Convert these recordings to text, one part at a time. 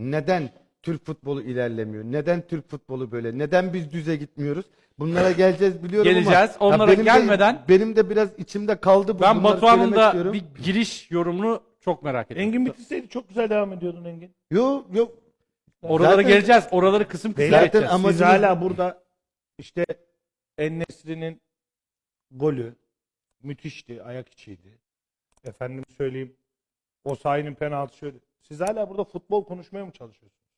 Neden Türk futbolu ilerlemiyor? Neden Türk futbolu böyle? Neden biz düze gitmiyoruz? Bunlara geleceğiz biliyorum Geleceğiz. ama ya Onlara benim de- gelmeden- benim de biraz içimde kaldı bu. Ben Bunları Batuhan'ın söylemek da istiyorum. bir giriş yorumunu çok merak ediyorum. Engin bitirseydi çok güzel devam ediyordun Engin. Yok yok. Oralara Zaten- geleceğiz. Oraları kısım kısım Beyler, geçeceğiz. ama- Siz amacımız- hala burada işte En-Nesyri'nin golü müthişti, ayak içiydi. Efendim söyleyeyim Osayi'nin penaltı şöyle. Siz hala burada futbol konuşmaya mı çalışıyorsunuz?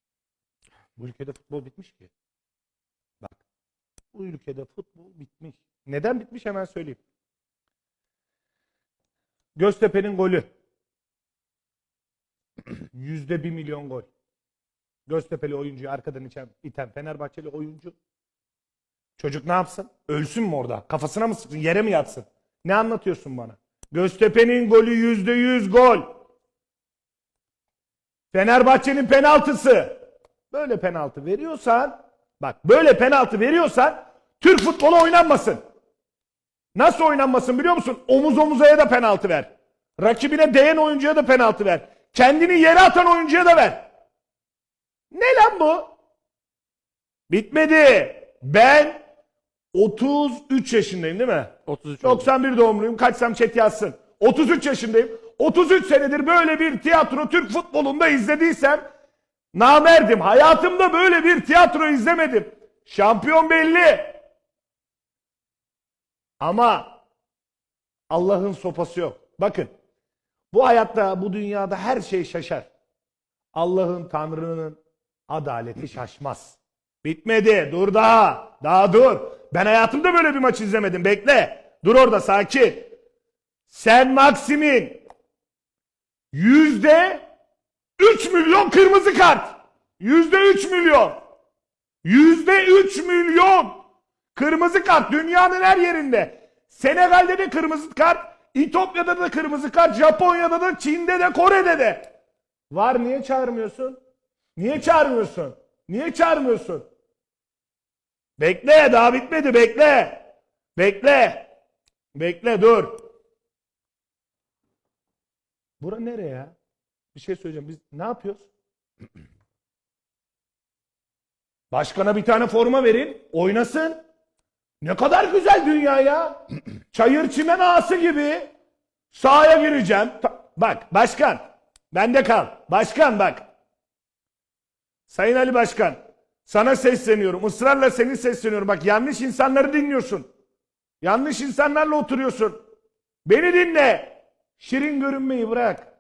Bu ülkede futbol bitmiş ki. Bak. Bu ülkede futbol bitmiş. Neden bitmiş hemen söyleyeyim. Göztepe'nin golü. Yüzde bir milyon gol. Göztepe'li oyuncuyu arkadan iten, iten Fenerbahçeli oyuncu. Çocuk ne yapsın? Ölsün mü orada? Kafasına mı sıksın? Yere mi yatsın? Ne anlatıyorsun bana? Göztepe'nin golü yüzde yüz gol. Fenerbahçe'nin penaltısı. Böyle penaltı veriyorsan, bak böyle penaltı veriyorsan Türk futbolu oynanmasın. Nasıl oynanmasın biliyor musun? Omuz omuzaya da penaltı ver. Rakibine değen oyuncuya da penaltı ver. Kendini yere atan oyuncuya da ver. Ne lan bu? Bitmedi. Ben 33 yaşındayım değil mi? 33 oldu. 91 doğumluyum. Kaçsam chat yazsın. 33 yaşındayım. 33 senedir böyle bir tiyatro Türk futbolunda izlediysem namerdim. Hayatımda böyle bir tiyatro izlemedim. Şampiyon belli. Ama Allah'ın sopası yok. Bakın bu hayatta bu dünyada her şey şaşar. Allah'ın Tanrı'nın adaleti şaşmaz. Bitmedi. Dur daha. Daha dur. Ben hayatımda böyle bir maç izlemedim. Bekle. Dur orada sakin. Sen Maksim'in yüzde 3 milyon kırmızı kart. Yüzde 3 milyon. Yüzde 3 milyon. Kırmızı kart dünyanın her yerinde. Senegal'de de kırmızı kart. İtopya'da da kırmızı kart. Japonya'da da Çin'de de Kore'de de. Var niye çağırmıyorsun? Niye çağırmıyorsun? Niye çağırmıyorsun? Bekle daha bitmedi bekle. Bekle. Bekle dur. Bura nereye? Bir şey söyleyeceğim. Biz ne yapıyoruz? Başkana bir tane forma verin. Oynasın. Ne kadar güzel dünya ya. Çayır çimen ağası gibi. Sahaya gireceğim. Ta- bak başkan. Bende kal. Başkan bak. Sayın Ali Başkan. Sana sesleniyorum. Israrla seni sesleniyorum. Bak yanlış insanları dinliyorsun. Yanlış insanlarla oturuyorsun. Beni dinle. Şirin görünmeyi bırak.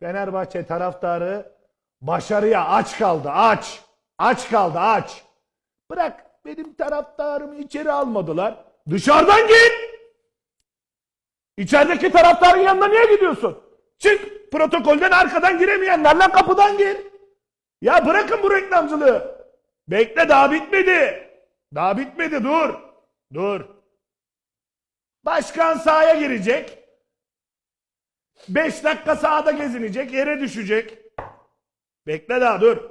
Fenerbahçe taraftarı başarıya aç kaldı. Aç. Aç kaldı aç. Bırak benim taraftarımı içeri almadılar. Dışarıdan git. İçerideki taraftarın yanına niye gidiyorsun? Çık protokolden arkadan giremeyenlerle kapıdan gir. Ya bırakın bu reklamcılığı. Bekle daha bitmedi. Daha bitmedi dur. Dur. Başkan sahaya girecek. 5 dakika sahada gezinecek, yere düşecek. Bekle daha dur.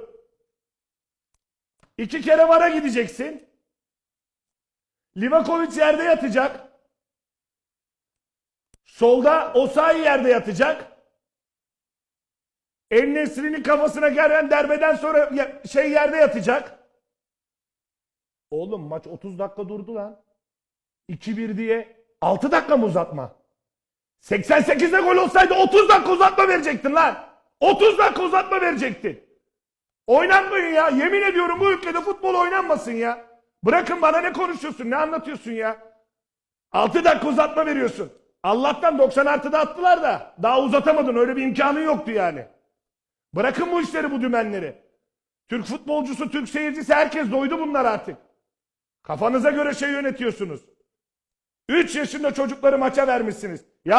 İki kere vara gideceksin. Livakovic yerde yatacak. Solda Osayi yerde yatacak. En-Nesyri'nin kafasına gelen derbeden sonra şey yerde yatacak. Oğlum maç 30 dakika durdu lan. 2-1 diye 6 dakika mı uzatma? 88'de gol olsaydı 30 dakika uzatma verecektin lan. 30 dakika uzatma verecektin. Oynanmayın ya. Yemin ediyorum bu ülkede futbol oynanmasın ya. Bırakın bana ne konuşuyorsun, ne anlatıyorsun ya. 6 dakika uzatma veriyorsun. Allah'tan 90 artıda attılar da daha uzatamadın. Öyle bir imkanın yoktu yani. Bırakın bu işleri, bu dümenleri. Türk futbolcusu, Türk seyircisi herkes doydu bunlar artık. Kafanıza göre şey yönetiyorsunuz. 3 yaşında çocukları maça vermişsiniz. Ya